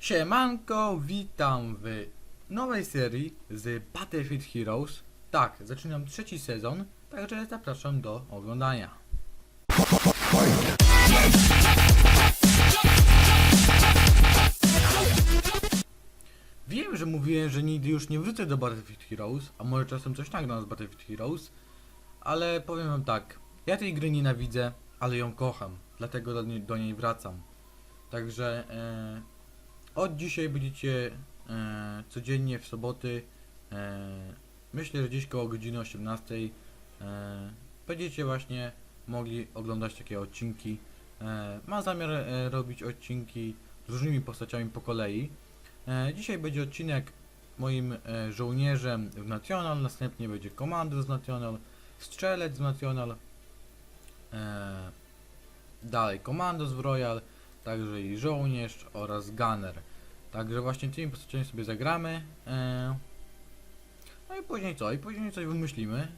Siemanko, witam w nowej serii z Battlefield Heroes. Tak, zaczynam trzeci sezon, także zapraszam do oglądania. Wiem, że mówiłem, że nigdy już nie wrócę do Battlefield Heroes, a może czasem coś nagram z Battlefield Heroes, ale powiem wam tak, ja tej gry nienawidzę, ale ją kocham, dlatego do niej, do niej wracam. Także e, od dzisiaj będziecie e, codziennie w soboty, e, myślę, że gdzieś koło godziny 18 e, będziecie właśnie mogli oglądać takie odcinki. E, mam zamiar e, robić odcinki z różnymi postaciami po kolei. E, dzisiaj będzie odcinek moim e, żołnierzem w National, następnie będzie komandor z National, strzelec z National, e, dalej komandos w Royal, także i żołnierz oraz gunner. Także właśnie tymi postaciami sobie zagramy. E, no i później co? I później coś wymyślimy.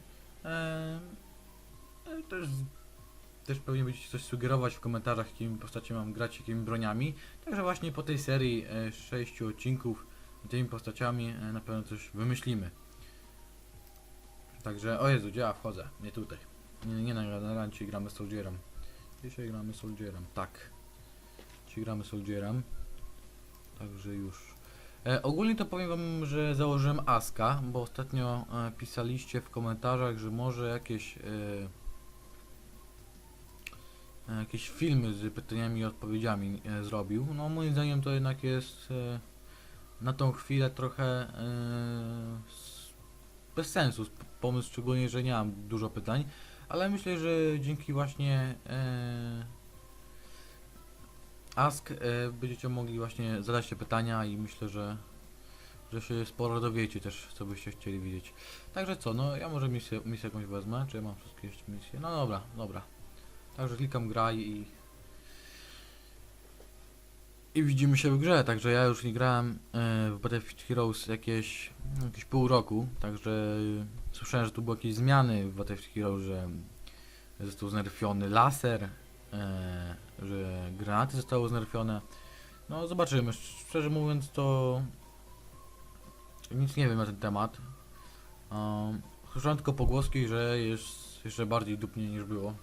E, no też, też pewnie będziecie coś sugerować w komentarzach, jakimi postaciami mam grać, jakimi broniami. Także właśnie po tej serii e, sześciu odcinków tymi postaciami e, na pewno coś wymyślimy. Także, o Jezu, gdzie ja wchodzę? Nie tutaj. Nie, nie na, na rancie gramy Soldierem. Dzisiaj gramy Soldierem, tak. Dzisiaj gramy Soldierem. Także już. E, ogólnie to powiem wam, że założyłem Aska, bo ostatnio e, pisaliście w komentarzach, że może jakieś e, e, jakieś filmy z pytaniami i odpowiedziami e, zrobił. No moim zdaniem to jednak jest e, na tą chwilę trochę e, bez sensu pomysł, szczególnie, że nie mam dużo pytań, ale myślę, że dzięki właśnie e, Ask e, będziecie mogli właśnie zadać te pytania i myślę, że że się sporo dowiecie też, co byście chcieli wiedzieć. Także co, no ja może misję, misję jakąś wezmę, czy ja mam wszystkie jeszcze misje? No dobra, dobra. Także klikam graj i i widzimy się w grze, także ja już nie grałem e, w Battlefield Heroes jakieś, jakieś pół roku, także e, słyszałem, że tu były jakieś zmiany w Battlefield Heroes, że został znerfiony laser, że granaty zostały znerfione. No zobaczymy, szczerze mówiąc to nic nie wiem na ten temat. Um, słyszałem tylko pogłoski, że jest jeszcze bardziej dupnie niż było.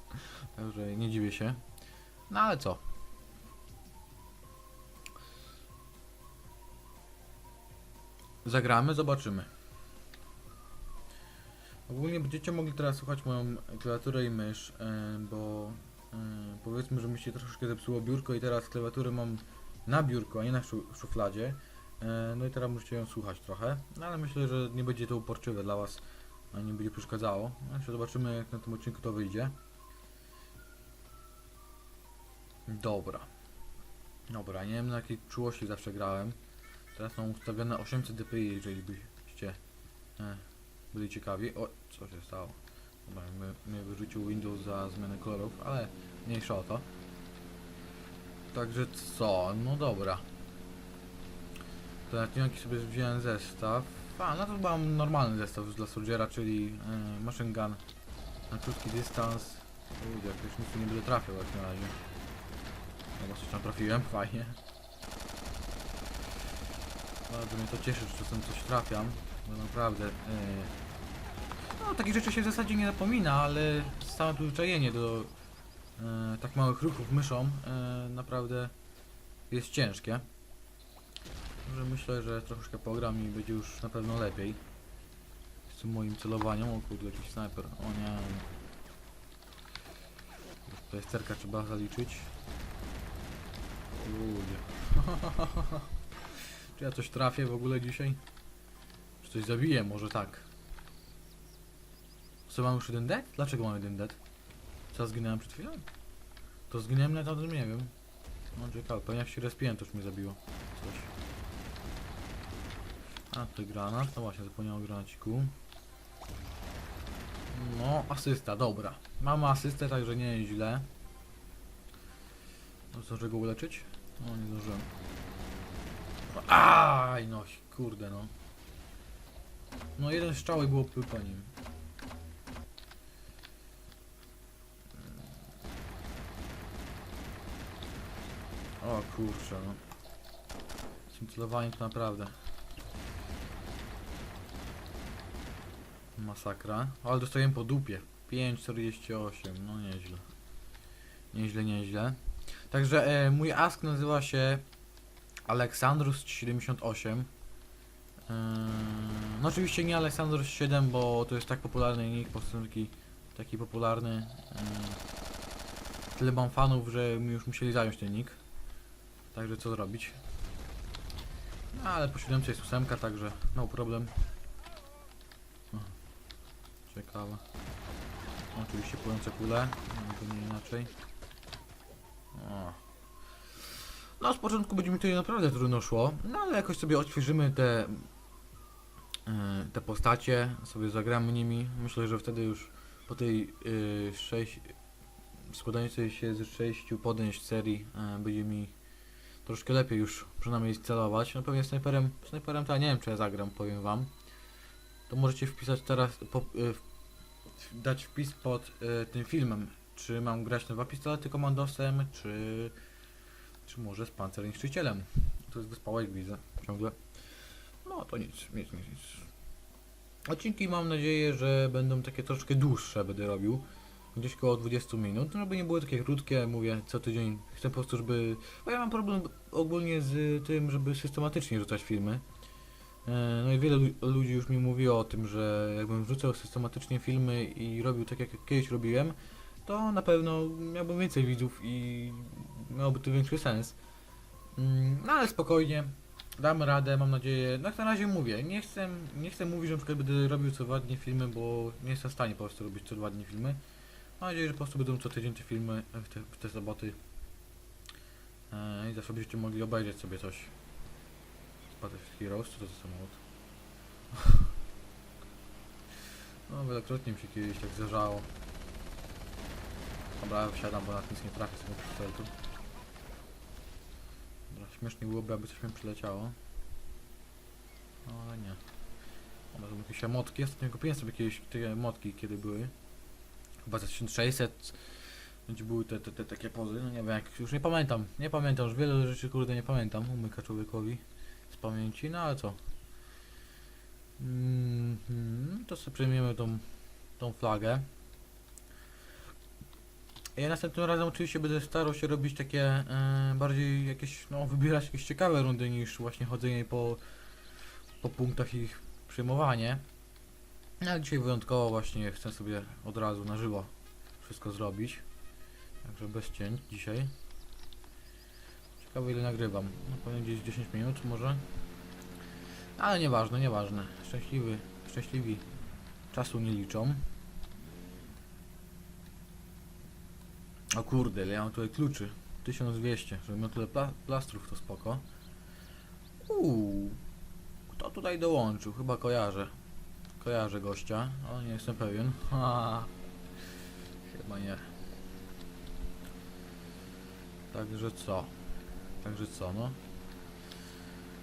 Także nie dziwię się. No ale co? Zagramy, zobaczymy. Ogólnie będziecie mogli teraz słuchać moją klawiaturę i mysz, e, bo powiedzmy, że mi się troszeczkę zepsuło biurko i teraz klawiaturę mam na biurku, a nie na szu szufladzie. E, No i teraz musicie ją słuchać trochę, no ale myślę, że nie będzie to uporczywe dla Was, nie będzie przeszkadzało. No jeszcze zobaczymy jak na tym odcinku to wyjdzie. Dobra. Dobra, nie wiem na jakiej czułości zawsze grałem. Teraz mam ustawione 800 dpi, jeżeli byście e, byli ciekawi. O, co się stało? Dobra, mnie, wyrzucił Windows za zmianę kolorów, ale mniejsza o to. Także co? No dobra. To na sobie wziąłem zestaw. A, no to mam normalny zestaw już dla Soldiera, czyli e, machine gun na krótki dystans. Ludzie, jakoś nic nie będę trafiał jak na razie. Bo coś tam trafiłem, fajnie. Bardzo mnie to cieszy, że czasem coś trafiam, bo naprawdę... E, no, takich rzeczy się w zasadzie nie zapomina, ale całe przyzwyczajenie do e, tak małych ruchów myszą e, naprawdę jest ciężkie. Że myślę, że troszeczkę pogram i będzie już na pewno lepiej. Z tym moim celowaniem. O kurde, jakiś snajper. O nie. Tutaj sterka trzeba zaliczyć. Ludzie. Czy ja coś trafię w ogóle dzisiaj? Czy coś zabiję? Może tak. Co mam już jeden dead? Dlaczego mam jeden dead? Co zginąłem przed chwilą? To zginąłem na tym nie wiem. No ciekawe, pewnie jak się respiłem to już mnie zabiło. Coś. A tutaj granat, no właśnie zapomniałem o granaciku. No, asysta, dobra. Mamy asystę, także nie jest źle. No co, go uleczyć? No nie zdążyłem. Aj, no kurde no. No jeden strzał i było po nim. O kurczę no. to naprawdę. Masakra. Ale dostajemy po dupie. 5,48. No nieźle. Nieźle, nieźle. Także e, mój ask nazywa się Aleksandrus78. Eee, no oczywiście nie Aleksandrus 7, bo to jest tak popularny nick, po prostu taki, taki popularny. Eee, tyle mam fanów, że mi już musieli zająć ten nick. Także co zrobić? No, ale po 7 jest ósemka, także no problem. Ciekawe. Oczywiście płynące kule, no, nie inaczej. No z początku będzie mi to naprawdę trudno szło, no ale jakoś sobie odświeżymy te, e, te postacie, sobie zagramy nimi. Myślę, że wtedy już po tej y, 6, składającej się z 6 podejść serii e, będzie mi troszkę lepiej już przynajmniej celować. No pewnie snajperem, snajperem to ja nie wiem czy ja zagram, powiem wam. To możecie wpisać teraz, po, y, dać wpis pod y, tym filmem, czy mam grać na dwa pistolety komandosem, czy, czy może z pancerniszczycielem. To jest wyspałek widzę ciągle. No to nic, nic, nic, nic. Odcinki mam nadzieję, że będą takie troszkę dłuższe będę robił. Gdzieś koło 20 minut, no żeby nie były takie krótkie, mówię co tydzień. Chcę po prostu, żeby... Bo ja mam problem ogólnie z tym, żeby systematycznie rzucać filmy. E, No i wiele lu- ludzi już mi mówiło o tym, że jakbym wrzucał systematycznie filmy i robił tak jak kiedyś robiłem, to na pewno miałbym więcej widzów i miałoby to większy sens. Mm, No ale spokojnie, damy radę, mam nadzieję. No jak na razie mówię, nie chcę, nie chcę mówić, że na przykład będę robił co dwa dni filmy, bo nie jestem w stanie po prostu robić co dwa dni filmy. Mam nadzieję, że po prostu będą co tydzień te filmy te, te soboty. E, I zawsze będziecie mogli obejrzeć sobie coś. Battlefield Heroes, co to za samochód? No, wielokrotnie mi się kiedyś tak zdarzało. Dobra, wsiadam, bo na nic nie trafię z tego pistoletu. Dobra, śmiesznie byłoby, aby coś mi przyleciało. No, ale nie. Dobra, to jakieś motki. Ostatnio kupiłem sobie kiedyś te motki, kiedy były. Chyba za 1600. Gdzie były te, te, te takie pozy, no nie wiem jak, już nie pamiętam, nie pamiętam, już wiele rzeczy kurde nie pamiętam, umyka człowiekowi z pamięci, no ale co. Mhm, to sobie przejmiemy tą, tą flagę. Ja następnym razem oczywiście będę starał się robić takie e, bardziej jakieś, no wybierać jakieś ciekawe rundy niż właśnie chodzenie po, po punktach ich przyjmowanie. No, Ale dzisiaj wyjątkowo właśnie chcę sobie od razu na żywo wszystko zrobić. Także bez cięć dzisiaj. Ciekawe ile nagrywam. No pewnie gdzieś 10 minut może. Ale nieważne, nieważne. Szczęśliwy, szczęśliwi czasu nie liczą. O kurde, ja mam tutaj kluczy. 1200, żebym miał tyle pla plastrów, to spoko. Uuu, kto tutaj dołączył? Chyba kojarzę. Kojarzę gościa, ale nie jestem pewien. Chyba nie. Także co? Także co, no?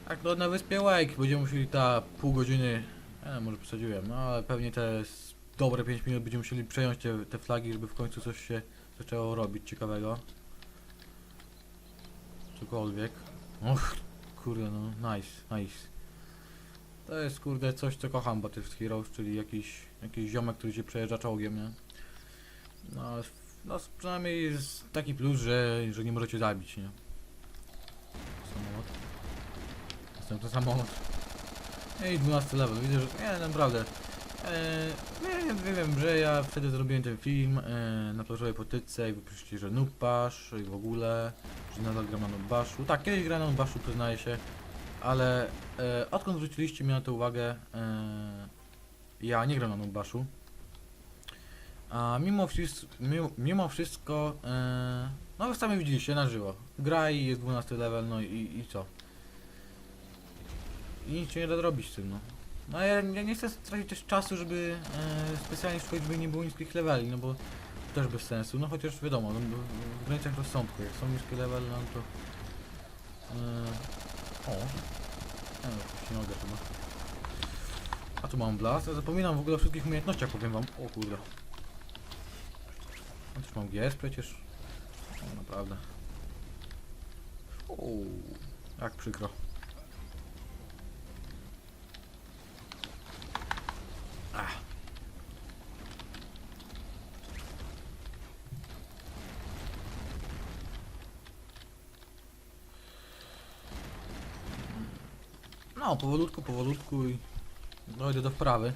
Tak, no na wyspie Wake będziemy musieli ta pół godziny, e, może przesadziłem, no ale pewnie te dobre 5 minut będziemy musieli przejąć te, te flagi, żeby w końcu coś się zaczęło robić ciekawego. Cokolwiek. Och, kurde, no nice, nice. To jest kurde coś co kocham Battlefield Heroes, czyli jakiś, jakiś ziomek, który się przejeżdża czołgiem, nie? No, no przynajmniej jest taki plus, że, że nie możecie zabić, nie? Samolot. Jestem to samolot. No i 12 level, widzę, że nie, naprawdę. E, wiem, wiem, wiem, że ja wtedy zrobiłem ten film e, na plażowej potyce i wy piszecie, że nupasz i w ogóle, że nadal gram na nubaszu. Tak, kiedyś grałem na nubaszu, przyznaję się, ale e, odkąd zwróciliście mi na to uwagę, e, ja nie gram na nubaszu. A mimo, wszystko, mimo, wszystko, e, no wy sami widzieliście na żywo. Gra i jest 12 level, no i, i co? I nic się nie da zrobić z tym, no. No ja, ja nie chcę tracić też czasu, żeby e, specjalnie szukać, żeby nie było niskich leveli, no bo to też bez sensu. No chociaż wiadomo, no, bo w granicach rozsądku, jak są niskie level, no to... E, o, nie no, się nie mogę chyba. A tu mam blast, ja zapominam w ogóle o wszystkich umiejętnościach, powiem wam. O kurde. A też mam GS przecież. O, naprawdę. Uuu, jak przykro. No, powolutku, powolutku i dojdę do wprawy.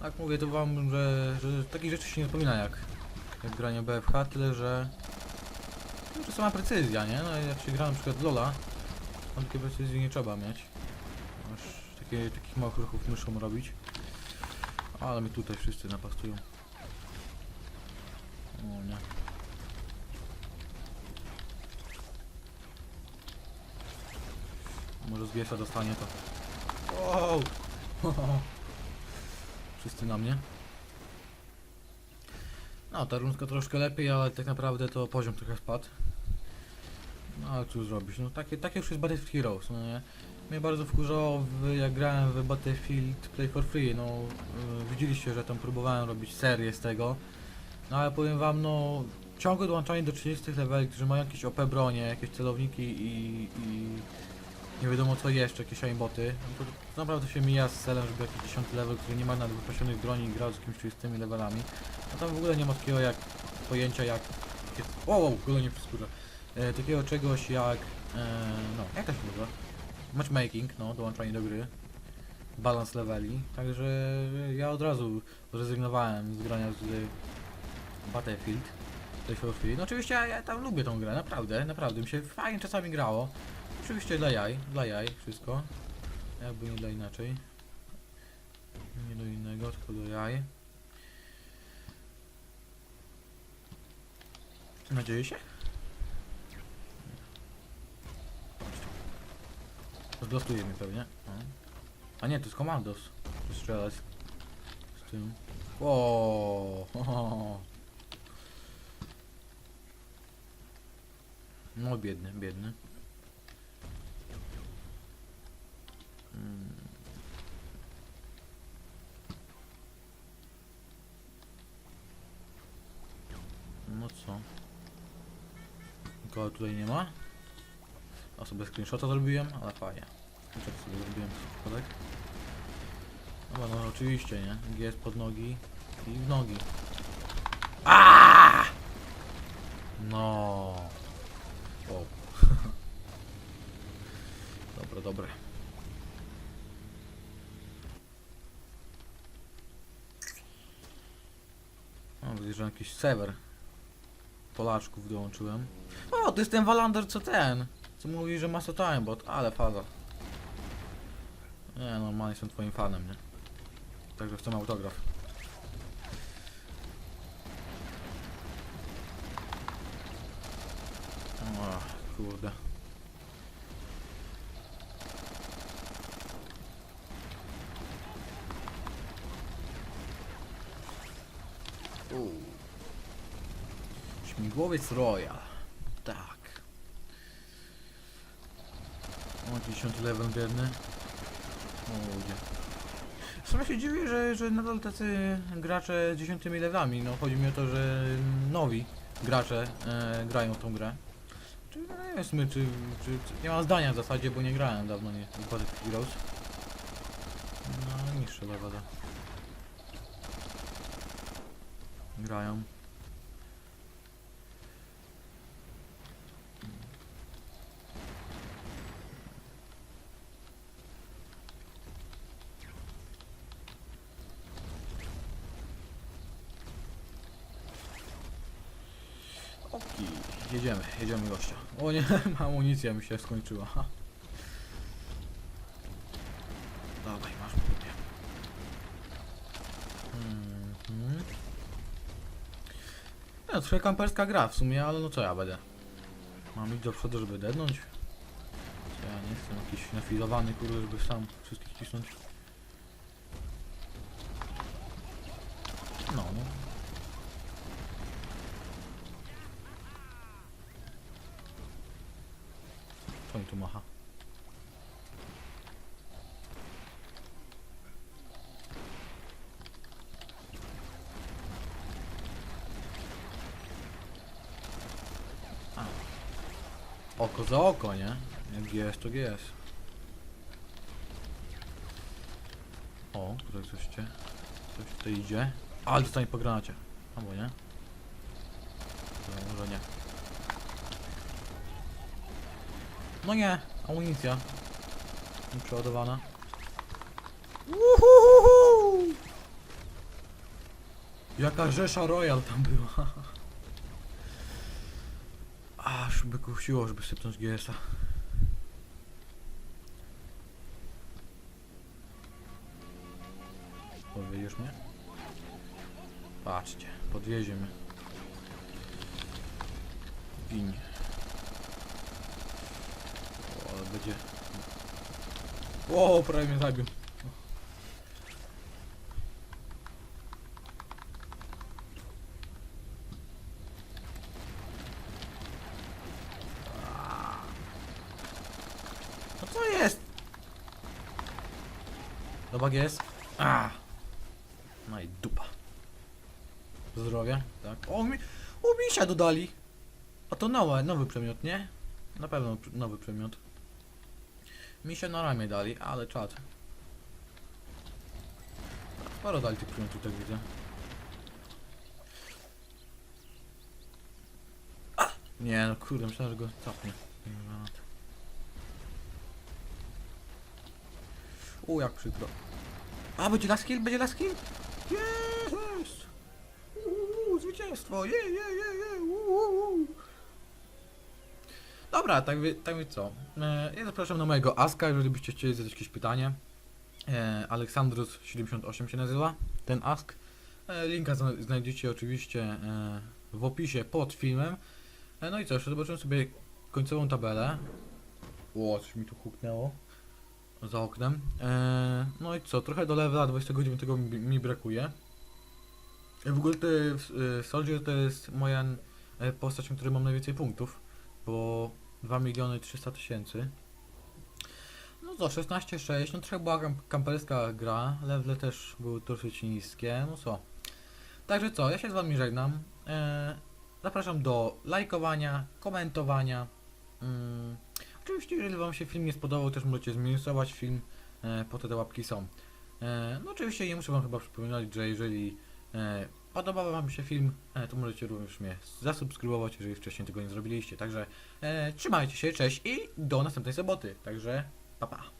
Tak mówię to wam, że, że takich rzeczy się nie zapomina jak, jak granie BFH, tyle że to sama precyzja, nie? No jak się gra na przykład Lola, to takiej precyzji nie trzeba mieć. Aż takie, takich małych ruchów myszą robić. Ale mi tutaj wszyscy napastują. O nie. Może z dostanie to. Wow! Wszyscy na mnie. No, ta rundka troszkę lepiej, ale tak naprawdę to poziom trochę spadł. No ale cóż zrobić, no takie, takie już jest Battlefield Heroes, no nie? Mnie bardzo wkurzało, w, jak grałem w Battlefield Play for Free, no yy, widzieliście, że tam próbowałem robić serię z tego, no ale powiem wam, no ciągłe dołączanie do 30 leveli, którzy mają jakieś OP bronie, jakieś celowniki i, i nie wiadomo co jeszcze, jakieś aimboty, no to, to naprawdę się mija z celem, żeby jakiś 10 level, który nie ma nawet wypasionych broni grał z jakimiś 30 levelami, no tam w ogóle nie ma takiego jak pojęcia jak... O, wow, w ogóle nie przyskurza. E, takiego czegoś jak... E, no, jak to się? Matchmaking, no, dołączanie do gry. Balans leveli, także ja od razu zrezygnowałem z grania z Battlefield. Free. No oczywiście ja, ja tam lubię tą grę, naprawdę, naprawdę, mi się fajnie czasami grało. Oczywiście dla jaj, dla jaj, wszystko. Jakby nie dla inaczej. Nie do innego, tylko do jaj. Nadzieję się? Zblokuje mi pewnie. A nie, to jest komandos. To strzelać z tym. O, No biedny, biedny. Mm. No co? Nikogo tutaj nie ma? A sobie screenshota zrobiłem, ale fajnie. Tak sobie zrobiłem przypadek. No, no oczywiście, nie? G jest pod nogi i w nogi. Aaaa! No. O. dobre, dobre. O, widzę, że jakiś serwer Polaczków dołączyłem. O, to jest ten Walander co ten. Co mówi, że ma so time bot, ale faza. Nie, normalnie jestem twoim fanem, nie? Także chcę autograf. O, kurde. Uuu. Śmigłowiec Royal. Tak. O, 10 level biedny. O, ludzie. W sumie się dziwię, że, że nadal tacy gracze z 10 levelami. No chodzi mi o to, że nowi gracze e, grają w tą grę. Czy no, nie sumie, czy, czy, czy nie mam zdania w zasadzie, bo nie grałem dawno nie w Battlefield Heroes. No niższe levele. Grają. Jedziemy, jedziemy gościa. O nie, amunicja mi się skończyła. Dawaj, masz dupie. Mhm. No, trochę kamperska gra w sumie, ale no co ja będę? Mam iść do przodu, żeby dednąć? Co ja nie jestem jakiś nafilowany, kurde, żeby sam wszystkich cisnąć. No, no. Mi tu macha? A. Oko za oko, nie? Jak jest, to jest. O, tutaj coś cię. Coś tutaj idzie. Ale dostanie po granacie. Albo nie? No, może nie. No nie, amunicja. Przeładowana. Uhuhuhu! Jaka rzesza Royal tam była. Aż by kusiło, żeby sypnąć GS-a. Podwiedziesz mnie? Patrzcie, podwiezie mnie. Gin. O, ale będzie... O, prawie mnie zabił. No co jest? Dobra jest. A. No i dupa. Zdrowie, tak. O, mi, o misia dodali. A to nowe, nowy przedmiot, nie? Na pewno nowy przedmiot. Misia na ramię dali, ale czad. Sporo dali tych przedmiotów, tak widzę. A! Nie, no kurde, myślałem, że go cofnie. Nie wiem, granat. U, jak przykro. A, będzie last kill? Będzie last kill? Jest! Uuu, zwycięstwo! Je, je, je, je! Uuu. Dobra, tak wie, tak wie co. E, ja zapraszam na mojego Aska, jeżeli byście chcieli zadać jakieś pytanie. E, Aleksandrus78 się nazywa, ten Ask. E, linka zna, znajdziecie oczywiście w opisie pod filmem. No i jeszcze zobaczymy sobie końcową tabelę. O, coś mi tu huknęło za oknem. No i co, trochę do levela 29 mi, mi brakuje. W ogóle Soldier to jest moja postać, na której mam najwięcej punktów, bo 2 miliony 300 tysięcy. No co, 16,6, no trochę była kam- kamperska gra, levele też były dosyć niskie, no co. Także co, ja się z wami żegnam. E, zapraszam do lajkowania, komentowania. Mm, Oczywiście, jeżeli Wam się film nie spodobał, też możecie zminusować film, e, po te te łapki są. E, no oczywiście nie muszę Wam chyba przypominać, że jeżeli e, podobał Wam się film, e, to możecie również mnie zasubskrybować, jeżeli wcześniej tego nie zrobiliście. Także e, trzymajcie się, cześć i do następnej soboty. Także pa pa.